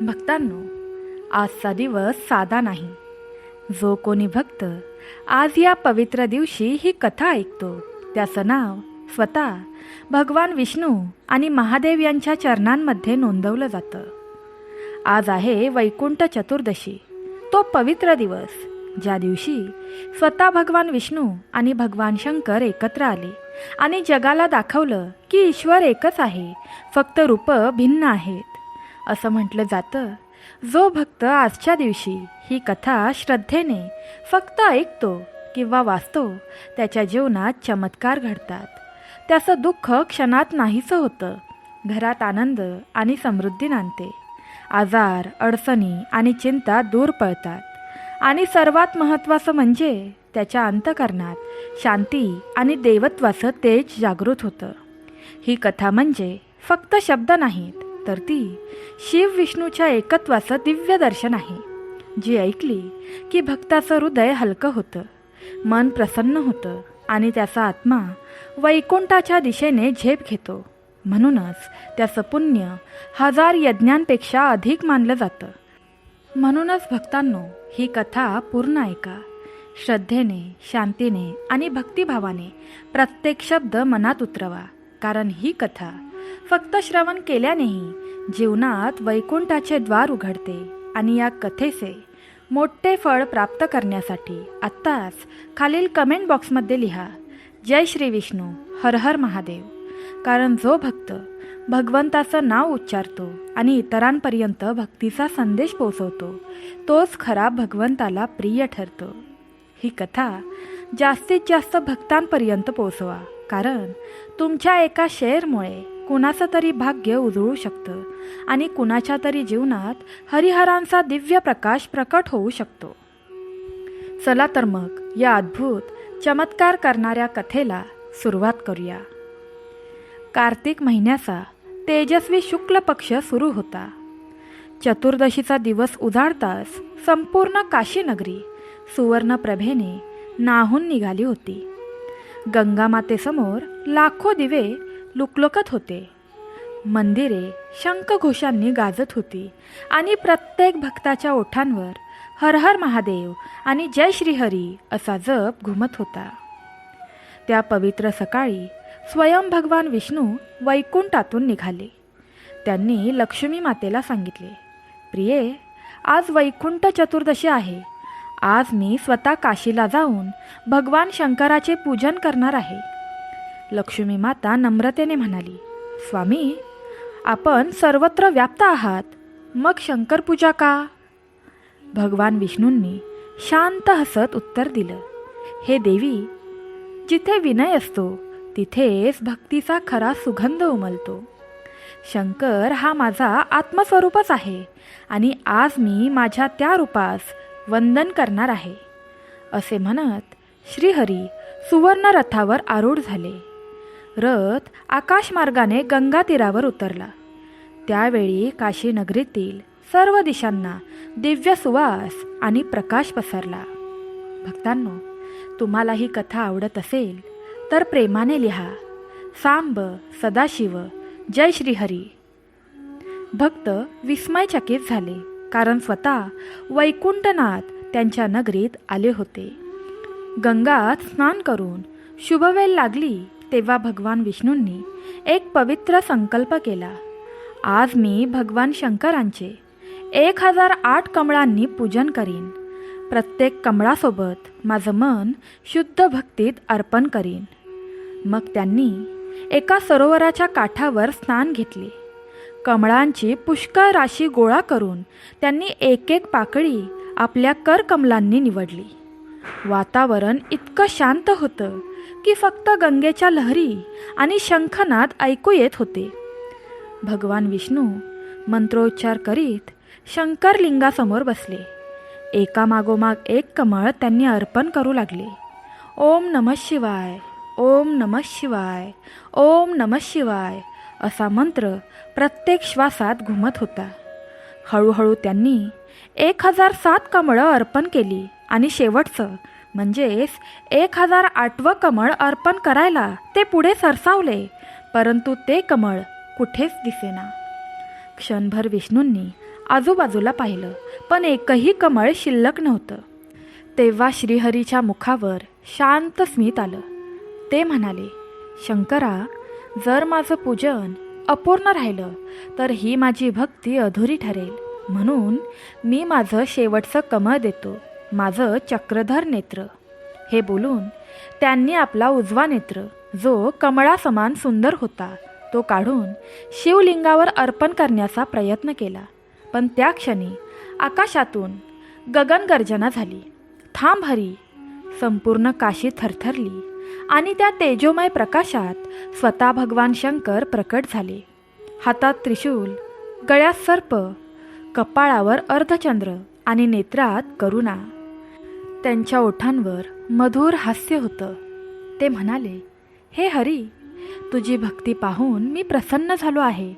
भक्तांनो आजचा दिवस साधा नाही. जो कोणी भक्त आज या पवित्र दिवशी ही कथा ऐकतो त्याचं नाव स्वतः भगवान विष्णू आणि महादेव यांच्या चरणांमध्ये नोंदवलं जातं. आज आहे वैकुंठ चतुर्दशी. तो पवित्र दिवस ज्या दिवशी स्वतः भगवान विष्णू आणि भगवान शंकर एकत्र आले आणि जगाला दाखवलं की ईश्वर एकच आहे फक्त रूपं भिन्न आहेत. असं म्हटलं जातं. जो भक्त आजच्या दिवशी ही कथा श्रद्धेने फक्त ऐकतो किंवा वाचतो त्याच्या जीवनात चमत्कार घडतात. त्याचं दुःख क्षणात नाहीसं होतं. घरात आनंद आणि समृद्धी नांदते. आजार अडचणी आणि चिंता दूर पळतात. आणि सर्वात महत्त्वाचं म्हणजे त्याच्या अंतकरणात शांती आणि देवत्वाचं तेज जागृत होतं. ही कथा म्हणजे फक्त शब्द नाहीत तर ती शिव विष्णूच्या एकत्वाचं दिव्य दर्शन आहे. जी ऐकली की भक्ताचं हृदय हलकं होतं मन प्रसन्न होतं आणि त्याचा आत्मा वैकुंठाच्या दिशेने झेप घेतो. म्हणूनच त्याचं पुण्य हजार यज्ञांपेक्षा अधिक मानलं जातं. म्हणूनच भक्तांनो ही कथा पूर्ण ऐका. श्रद्धेने शांतीने आणि भक्तिभावाने प्रत्येक शब्द मनात उतरवा कारण ही कथा फक्त श्रवण केल्यानेही जीवनात वैकुंठाचे द्वार उघडते आणि या कथेचे मोठे फळ प्राप्त करण्यासाठी आत्ताच खालील कमेंट बॉक्समध्ये लिहा. जय श्री विष्णू. हर हर महादेव. कारण जो भक्त भगवंताचं नाव उच्चारतो आणि इतरांपर्यंत भक्तीचा संदेश पोचवतो तोच खरा भगवंताला प्रिय ठरतो. ही कथा जास्तीत जास्त भक्तांपर्यंत पोचवा कारण तुमच्या एका शेअरमुळे कुणाचं तरी भाग्य उजळू शकतं. आणि कुणाच्या तरी जीवनात हरिहरांचा दिव्य प्रकाश प्रकट होऊ शकतो. चला तर मग या अद्भुत चमत्कार करणाऱ्या कथेला सुरुवात करूया. कार्तिक महिन्याचा तेजस्वी शुक्ल पक्ष सुरू होता. चतुर्दशीचा दिवस उजाडताच संपूर्ण काशीनगरी सुवर्णप्रभेने नाहून निघाली होती. गंगामातेसमोर लाखो दिवे लुकलुकत होते. मंदिरे शंखघोषांनी गाजत होती आणि प्रत्येक भक्ताच्या ओठांवर हर हर महादेव आणि जय श्रीहरी असा जप घुमत होता. त्या पवित्र सकाळी स्वयं भगवान विष्णू वैकुंठातून निघाले. त्यांनी लक्ष्मी मातेला सांगितले प्रिये आज वैकुंठ चतुर्दशी आहे. आज मी स्वतः काशीला जाऊन भगवान शंकराचे पूजन करणार आहे. लक्ष्मी माता नम्रतेने म्हणाली स्वामी आपण सर्वत्र व्याप्त आहात. मग शंकर पूजा का? भगवान विष्णूंनी शांत हसत उत्तर दिलं. हे देवी जिथे विनय असतो तिथेच भक्तीचा खरा सुगंध उमलतो. शंकर हा माझा आत्मस्वरूपच आहे आणि आज मी माझ्या त्या रूपास वंदन करणार आहे. असे म्हणत श्रीहरी सुवर्णरथावर आरूढ झाले. रथ आकाशमार्गाने गंगा तीरावर उतरला. त्यावेळी काशीनगरीतील सर्व दिशांना दिव्य सुवास आणि प्रकाश पसरला. भक्तांनो तुम्हाला ही कथा आवडत असेल तर प्रेमाने लिहा. सांब सदाशिव जय श्रीहरी. भक्त विस्मयचकित झाले कारण स्वतः वैकुंठनाथ त्यांच्या नगरीत आले होते. गंगात स्नान करून शुभवेल लागली तेव्हा भगवान विष्णूंनी एक पवित्र संकल्प केला. आज मी भगवान शंकरांचे एक हजार आठ कमळांनी पूजन करीन. प्रत्येक कमळासोबत माझं मन शुद्ध भक्तीत अर्पण करीन. मग त्यांनी एका सरोवराच्या काठावर स्नान घेतले. कमळांची पुष्कळ राशी गोळा करून त्यांनी एक एक पाकळी आपल्या करकमलांनी निवडली. वातावरण इतकं शांत होतं. की फक्त गंगेच्या लहरी आणि शंखनाद ऐकू येत होते. भगवान विष्णू मंत्रोच्चार करीत शंकर लिंगासमोर बसले. एका मागोमाग एक कमळ त्यांनी अर्पण करू लागले. ओम नम शिवाय ओम नम शिवाय ओम नम शिवाय असा मंत्र प्रत्येक श्वासात घुमत होता. हळूहळू त्यांनी एक हजार सात कमळं अर्पण केली आणि शेवटचं म्हणजेच एक हजार आठवं कमळ अर्पण करायला ते पुढे सरसावले परंतु ते कमळ कुठेच दिसेना. क्षणभर विष्णूंनी आजूबाजूला पाहिलं पण एकही कमळ शिल्लक नव्हतं. तेव्हा श्रीहरीच्या मुखावर शांत स्मित आलं. ते म्हणाले शंकरा जर माझं पूजन अपूर्ण राहिलं तर ही माझी भक्ती अधुरी ठरेल. म्हणून मी माझं शेवटचं कमळ देतो. माझं चक्रधर नेत्र. हे बोलून त्यांनी आपला उजवा नेत्र जो कमळासमान सुंदर होता तो काढून शिवलिंगावर अर्पण करण्याचा प्रयत्न केला. पण त्या क्षणी आकाशातून गगनगर्जना झाली. थांब हरी संपूर्ण काशी थरथरली आणि त्या तेजोमय प्रकाशात स्वतः भगवान शंकर प्रकट झाले. हातात त्रिशूल गळ्यात सर्प कपाळावर अर्धचंद्र आणि नेत्रात करुणा. त्यांच्या ओठांवर मधुर हास्य होतं. ते म्हणाले हे हरी तुझी भक्ती पाहून मी प्रसन्न झालो आहे.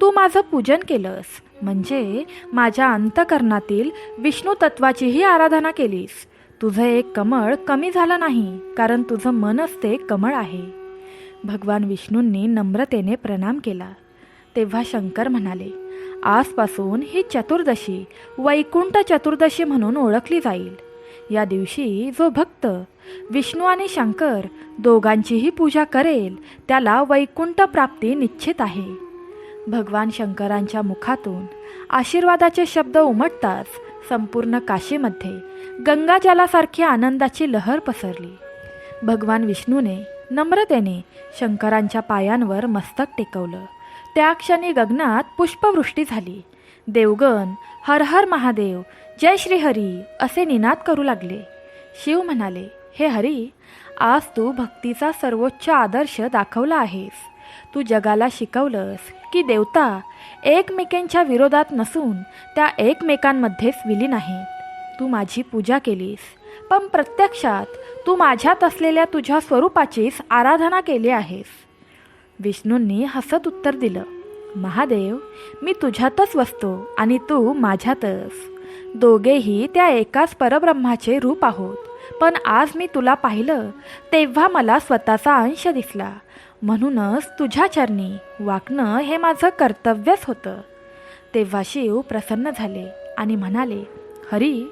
तू माझं पूजन केलंस म्हणजे माझ्या अंतकरणातील विष्णू तत्वाचीही आराधना केलीस. तुझं एक कमळ कमी झालं नाही कारण तुझं मनच ते कमळ आहे. भगवान विष्णूंनी नम्रतेने प्रणाम केला. तेव्हा शंकर म्हणाले आजपासून ही चतुर्दशी वैकुंठ चतुर्दशी म्हणून ओळखली जाईल. या दिवशी जो भक्त विष्णू आणि शंकर दोघांचीही पूजा करेल त्याला वैकुंठ प्राप्ती निश्चित आहे. भगवान शंकरांच्या मुखातून आशीर्वादाचे शब्द उमटताच संपूर्ण काशीमध्ये गंगाजलासारखी आनंदाची लहर पसरली. भगवान विष्णूने नम्रतेने शंकरांच्या पायांवर मस्तक टेकवलं. त्या क्षणी गगनात पुष्पवृष्टी झाली. देवगण हर हर महादेव जय श्री हरी असे निनाद करू लागले. शिव म्हणाले हे हरी आज तू भक्तीचा सर्वोच्च आदर्श दाखवला आहेस. तू जगाला शिकवलंस की देवता एकमेकांच्या विरोधात नसून त्या एकमेकांमध्येच विलीन आहेत तू माझी पूजा केलीस पण प्रत्यक्षात तू माझ्यात असलेल्या तुझ्या स्वरूपाचीच आराधना केली आहेस. विष्णूंनी हसत उत्तर दिलं महादेव मी तुझ्यातच वसतो आणि तू माझ्यातच. दोघेही त्या एकाच परब्रह्माचे रूप आहोत. पण आज मी तुला पाहिलं तेव्हा मला स्वतःचा अंश दिसला. म्हणूनच तुझ्या चरणी वाकणं हे माझं कर्तव्यच होतं. तेव्हा शिव प्रसन्न झाले आणि म्हणाले हरी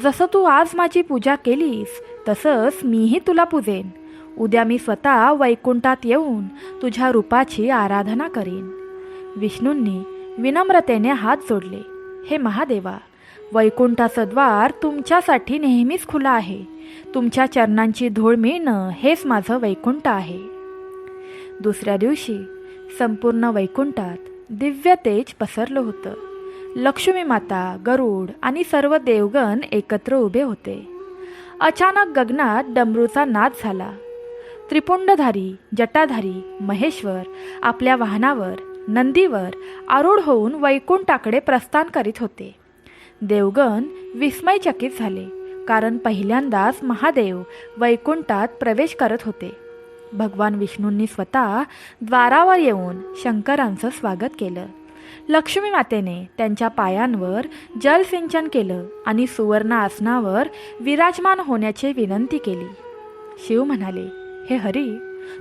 जसं तू आज माझी पूजा केलीस तसंच मीही तुला पूजेन. उद्या मी स्वतः वैकुंठात येऊन तुझ्या रूपाची आराधना करीन. विष्णूंनी विनम्रतेने हात जोडले. हे महादेवा वैकुंठाचं द्वार तुमच्यासाठी नेहमीच खुलं आहे. तुमच्या चरणांची धूळ मिळणं हेच माझं वैकुंठ आहे. दुसऱ्या दिवशी संपूर्ण वैकुंठात दिव्य तेज पसरलं होतं. लक्ष्मी माता गरुड आणि सर्व देवगण एकत्र उभे होते. अचानक गगनात डमरूचा नाद झाला. त्रिपुंडधारी जटाधारी महेश्वर आपल्या वाहनावर नंदीवर आरूढ होऊन वैकुंठाकडे प्रस्थान करीत होते. देवगण विस्मयचकित झाले कारण पहिल्यांदाच महादेव वैकुंठात प्रवेश करत होते. भगवान विष्णूंनी स्वतः द्वारावर येऊन शंकरांचं स्वागत केलं. लक्ष्मी मातेने त्यांच्या पायांवर जलसिंचन केलं आणि सुवर्ण आसनावर विराजमान होण्याची विनंती केली. शिव म्हणाले हे हरी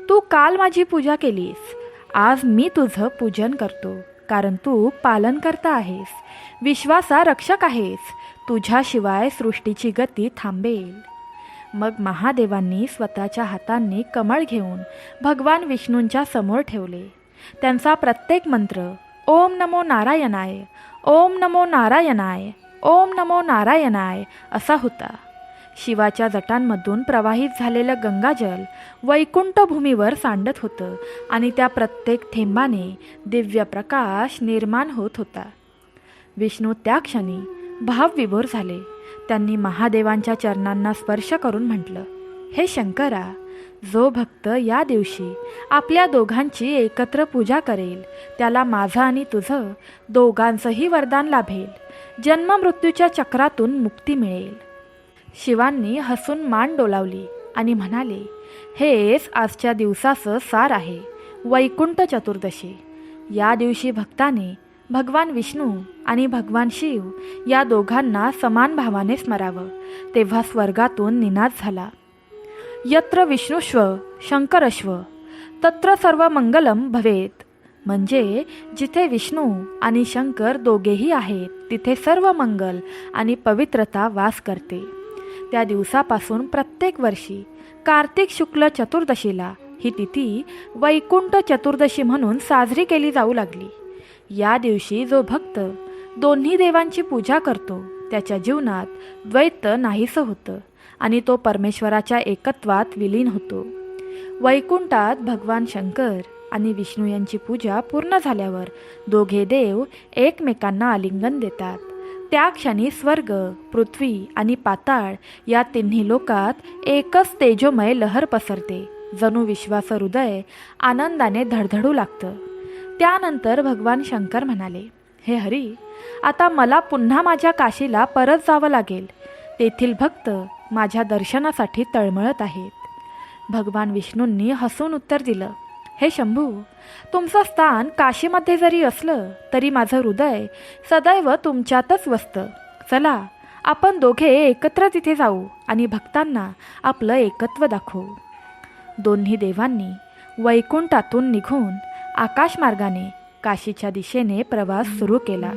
तू काल माझी पूजा केलीस. आज मी तुझं पूजन करतो. कारण तू पालनकर्ता आहेस. विश्वासा रक्षक आहेस. तुझ्याशिवाय सृष्टीची गती थांबेल. मग महादेवांनी स्वतःच्या हातांनी कमळ घेऊन भगवान विष्णूंच्या समोर ठेवले. त्यांचा प्रत्येक मंत्र ओम नमो नारायणाय ओम नमो नारायणाय ओम नमो नारायणाय असा होता. शिवाच्या जटांमधून प्रवाहित झालेलं गंगाजल वैकुंठभूमीवर सांडत होतं आणि त्या प्रत्येक थेंबाने दिव्य प्रकाश निर्माण होत होता. विष्णू त्या क्षणी भावविभोर झाले. त्यांनी महादेवांच्या चरणांना स्पर्श करून म्हटलं हे शंकरा जो भक्त या दिवशी आपल्या दोघांची एकत्र पूजा करेल त्याला माझं आणि तुझं दोघांचंही वरदान लाभेल. जन्ममृत्यूच्या चक्रातून मुक्ती मिळेल. शिवांनी हसून मान डोलावली आणि म्हणाले हेच आजच्या दिवसाचं सार आहे वैकुंठ चतुर्दशी. या दिवशी भक्ताने भगवान विष्णू आणि भगवान शिव या दोघांना समान भावाने स्मरावं तेव्हा स्वर्गातून निनाद झाला. यत्र विष्णुश्व शंकरश्व तत्र सर्व मंगलम भवेत. म्हणजे जिथे विष्णू आणि शंकर दोघेही आहेत तिथे सर्व मंगल आणि पवित्रता वास करते. त्या दिवसापासून प्रत्येक वर्षी कार्तिक शुक्ल चतुर्दशीला ही तिथी वैकुंठ चतुर्दशी म्हणून साजरी केली जाऊ लागली. या दिवशी जो भक्त दोन्ही देवांची पूजा करतो त्याच्या जीवनात द्वैत नाहीसं होतं आणि तो परमेश्वराच्या एकत्वात विलीन होतो. वैकुंठात भगवान शंकर आणि विष्णू यांची पूजा पूर्ण झाल्यावर दोघे देव एकमेकांना आलिंगन देतात. त्या क्षणी स्वर्ग पृथ्वी आणि पाताळ या तिन्ही लोकात एकच तेजोमय लहर पसरते. जणू विश्वास हृदय आनंदाने धडधडू लागतं. त्यानंतर भगवान शंकर म्हणाले हे हरी आता मला पुन्हा माझ्या काशीला परत जावं लागेल. तेथील भक्त माझ्या दर्शनासाठी तळमळत आहेत. भगवान विष्णूंनी हसून उत्तर दिलं हे शंभू तुमचं स्थान काशीमध्ये जरी असलं तरी माझं हृदय सदैव तुमच्यातच वसतं. चला आपण दोघे एकत्र तिथे जाऊ आणि भक्तांना आपलं एकत्व दाखवू. दोन्ही देवांनी वैकुंठातून निघून आकाशमार्गाने काशीच्या दिशेने प्रवास सुरू केला.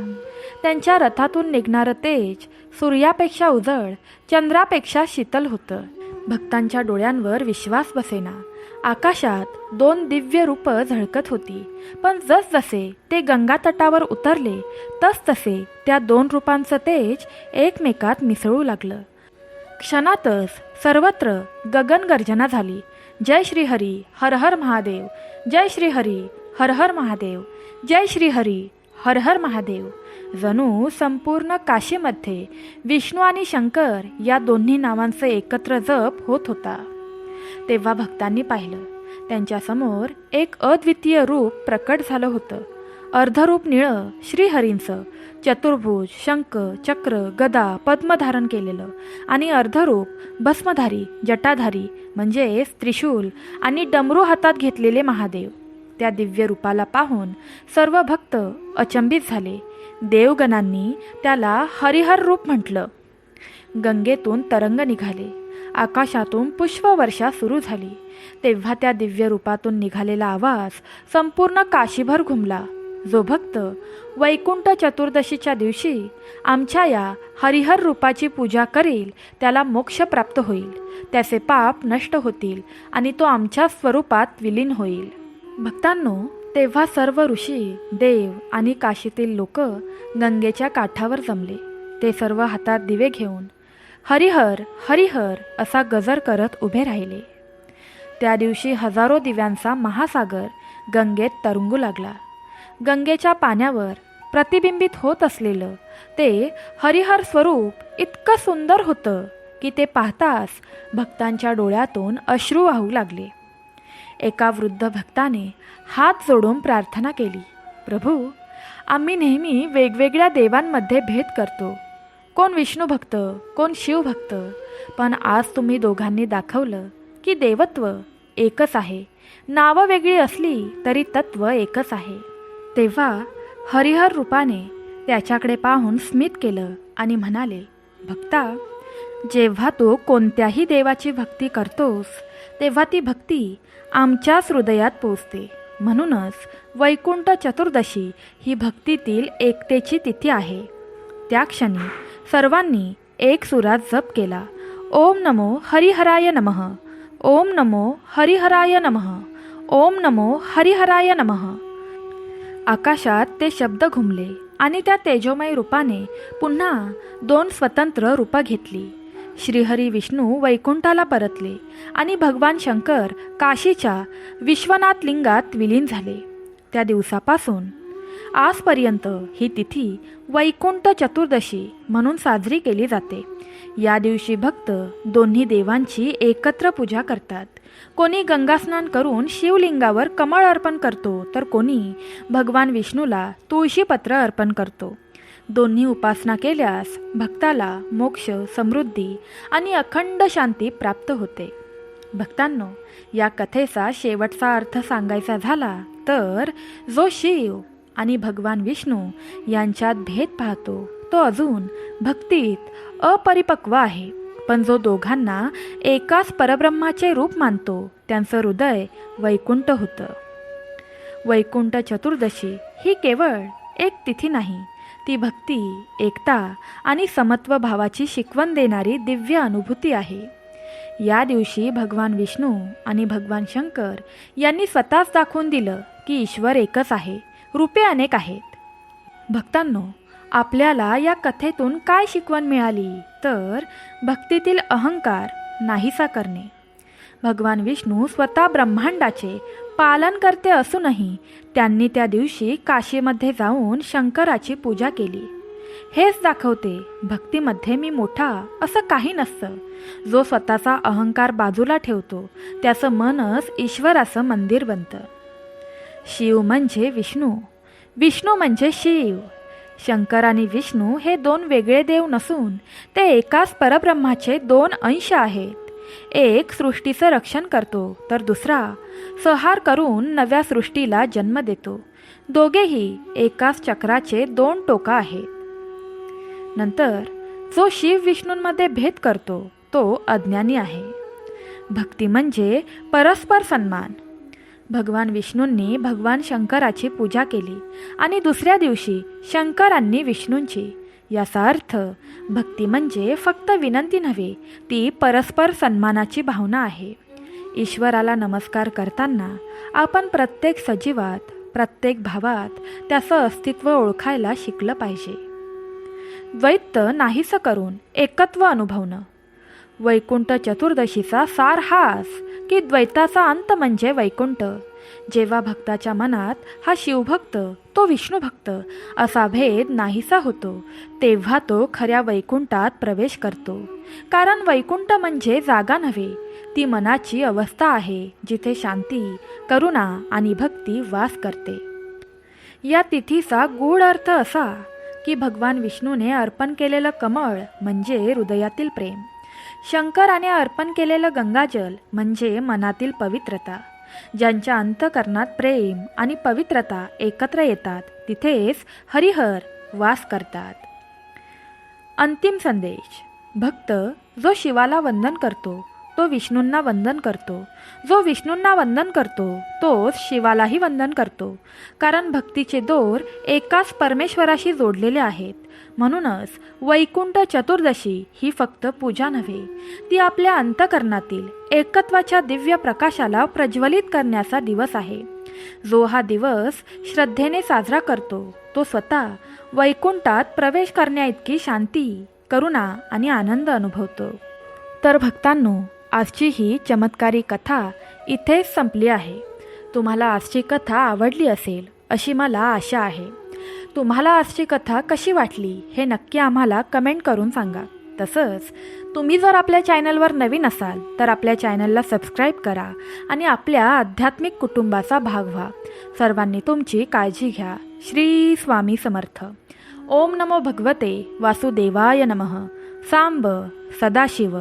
त्यांच्या रथातून निघणारं तेज सूर्यापेक्षा उजळ चंद्रापेक्षा शीतल होतं. भक्तांच्या डोळ्यांवर विश्वास बसेना. आकाशात दोन दिव्य रूपं झळकत होती. पण जसजसे ते गंगा तटावर उतरले तसतसे त्या दोन रूपांचं तेज एकमेकात मिसळू लागलं. क्षणातच सर्वत्र गगनगर्जना झाली. जय श्रीहरी हर हर महादेव. जय श्रीहरी हर हर महादेव. जय श्रीहरी हर हर महादेव. जणू संपूर्ण काशीमध्ये विष्णू आणि शंकर या दोन्ही नावांचं एकत्र जप होत होता. तेव्हा भक्तांनी पाहिलं. त्यांच्यासमोर एक अद्वितीय रूप प्रकट झालं होतं. अर्धरूप निळं श्रीहरींचं चतुर्भुज शंख चक्र गदा पद्म धारण केलेलं आणि अर्धरूप भस्मधारी जटाधारी म्हणजेच त्रिशूल आणि डमरू हातात घेतलेले महादेव. त्या दिव्य रूपाला पाहून सर्व भक्त अचंबित झाले. देवगणांनी त्याला हरिहर रूप म्हटलं. गंगेतून तरंग निघाले. आकाशातून पुष्पवर्षा सुरू झाली. तेव्हा त्या दिव्य रूपातून निघालेला आवाज संपूर्ण काशीभर घुमला. जो भक्त वैकुंठ चतुर्दशीच्या दिवशी आमच्या या हरिहर रूपाची पूजा करेल त्याला मोक्ष प्राप्त होईल. त्याचे पाप नष्ट होतील आणि तो आमच्या स्वरूपात विलीन होईल. भक्तांनो तेव्हा सर्व ऋषी देव आणि काशीतील लोक गंगेच्या काठावर जमले. ते सर्व हातात दिवे घेऊन हरिहर हरिहर असा गजर करत उभे राहिले. त्या दिवशी हजारो दिव्यांचा महासागर गंगेत तरंगू लागला. गंगेच्या पाण्यावर प्रतिबिंबित होत असलेलं ते हरिहर स्वरूप इतकं सुंदर होतं की ते पाहताच भक्तांच्या डोळ्यातून अश्रू वाहू लागले. एका वृद्ध भक्ताने हात जोडून प्रार्थना केली प्रभू आम्ही नेहमी वेगवेगळ्या देवांमध्ये भेद करतो. कोण विष्णू भक्त कोण शिवभक्त पण आज तुम्ही दोघांनी दाखवलं की देवत्व एकच आहे. नावं वेगळी असली तरी तत्व एकच आहे. तेव्हा हरिहर रूपाने त्याच्याकडे पाहून स्मित केलं आणि म्हणाले भक्ता जेव्हा तू कोणत्याही देवाची भक्ती करतोस तेव्हा ती भक्ती आमच्याच हृदयात पोचते म्हणूनच वैकुंठ चतुर्दशी ही भक्तीतील एकतेची तिथी आहे. त्या क्षणी सर्वांनी एक सुरात जप केला. ओम नमो हरिहराय नमः. ओम नमो हरिहराय नमः. ओम नमो हरिहराय नमः. आकाशात ते शब्द घुमले आणि त्या तेजोमय रूपाने पुन्हा दोन स्वतंत्र रूपं घेतली. श्रीहरी विष्णू वैकुंठाला परतले आणि भगवान शंकर काशीच्या विश्वनाथ लिंगात विलीन झाले. त्या दिवसापासून आजपर्यंत ही तिथी वैकुंठ चतुर्दशी म्हणून साजरी केली जाते. या दिवशी भक्त दोन्ही देवांची एकत्र पूजा करतात. कोणी गंगास्नान करून शिवलिंगावर कमळ अर्पण करतो तर कोणी भगवान विष्णूला तुळशीपत्र अर्पण करतो. दोन्ही उपासना केल्यास भक्ताला मोक्ष समृद्धी आणि अखंड शांती प्राप्त होते. भक्तांनो या कथेचा शेवटचा अर्थ सांगायचा झाला तर जो शिव आणि भगवान विष्णू यांच्यात भेद पाहतो. तो अजून भक्तीत अपरिपक्व आहे. पण जो दोघांना एकाच परब्रह्माचे रूप मानतो त्यांचं हृदय वैकुंठ होतं. वैकुंठ चतुर्दशी ही केवळ एक तिथी नाही ती भक्ती एकता आणि समत्व भावाची शिकवण देणारी दिव्य अनुभूती आहे. या दिवशी भगवान विष्णू आणि भगवान शंकर यांनी स्वतःच दाखवून दिलं की ईश्वर एकच आहे. रूपे अनेक आहेत. भक्तांनो आपल्याला या कथेतून काय शिकवण मिळाली? तर भक्तीतील अहंकार नाहीसा करणे. भगवान विष्णू स्वतः ब्रह्मांडाचे पालन करते असूनही त्यांनी त्या दिवशी काशीमध्ये जाऊन शंकराची पूजा केली. हेच दाखवते भक्तीमध्ये मी मोठा असं काही नसतं. जो स्वतःचा अहंकार बाजूला ठेवतो त्याचं मनच ईश्वराचं मंदिर बनतं. शिव म्हणजे विष्णू. विष्णू म्हणजे शिव. शंकर आणि विष्णू हे दोन वेगळे देव नसून ते एकाच परब्रह्माचे दोन अंश आहेत. एक सृष्टीचं रक्षण करतो तर दुसरा संहार करून नव्या सृष्टीला जन्म देतो. दोघेही एकाच चक्राचे दोन टोका आहेत. नंतर जो शिव विष्णूंमध्ये भेद करतो तो अज्ञानी आहे. भक्ती म्हणजे परस्पर सन्मान. भगवान विष्णूंनी भगवान शंकराची पूजा केली आणि दुसऱ्या दिवशी शंकरांनी विष्णूंची. याचा अर्थ भक्ती म्हणजे फक्त विनंती नव्हे ती परस्पर सन्मानाची भावना आहे. ईश्वराला नमस्कार करताना आपण प्रत्येक सजीवात प्रत्येक भावात त्याचं अस्तित्व ओळखायला शिकलं पाहिजे. द्वैत नाहीसं करून एकत्व अनुभवणं. वैकुंठ चतुर्दशीचा सार हाच की द्वैताचा अंत म्हणजे वैकुंठ. जेव्हा भक्ताच्या मनात हा शिवभक्त तो विष्णुभक्त असा भेद नाहीसा होतो तेव्हा तो खऱ्या वैकुंठात प्रवेश करतो. कारण वैकुंठ म्हणजे जागा नव्हे ती मनाची अवस्था आहे जिथे शांती करुणा आणि भक्ती वास करते. या तिथीचा गूढ अर्थ असा की भगवान विष्णूने अर्पण केलेलं कमळ म्हणजे हृदयातील प्रेम. शंकराने अर्पण केलेलं गंगाजल म्हणजे मनातील पवित्रता. ज्यांच्या अंतकरणात प्रेम आणि पवित्रता एकत्र येतात तिथेच हरिहर वास करतात. अंतिम संदेश. भक्त जो शिवाला वंदन करतो तो विष्णूंना वंदन करतो. जो विष्णूंना वंदन करतो तोच शिवालाही वंदन करतो. कारण भक्तीचे दोर एकाच परमेश्वराशी जोडलेले आहेत. म्हणूनच वैकुंठ चतुर्दशी ही फक्त पूजा नव्हे ती आपल्या अंतकरणातील एकत्वाच्या दिव्य प्रकाशाला प्रज्वलित करण्याचा दिवस आहे. जो हा दिवस श्रद्धेने साजरा करतो तो स्वतः वैकुंठात प्रवेश करण्याइतकी शांती करुणा आणि आनंद अनुभवतो. तर भक्तांनो आजची ही चमत्कारी कथा इथेच संपली आहे. तुम्हाला आजची कथा आवडली असेल अशी मला आशा आहे. तुम्हाला आजची कथा कशी वाटली हे नक्की आम्हाला कमेंट करून सांगा. तसंच तुम्ही जर आपल्या चॅनलवर नवीन असाल तर आपल्या चॅनलला सबस्क्राईब करा आणि आपल्या आध्यात्मिक कुटुंबाचा भाग व्हा. सर्वांनी तुमची काळजी घ्या. श्री स्वामी समर्थ. ओम नमो भगवते वासुदेवाय नमः. सांब सदाशिव.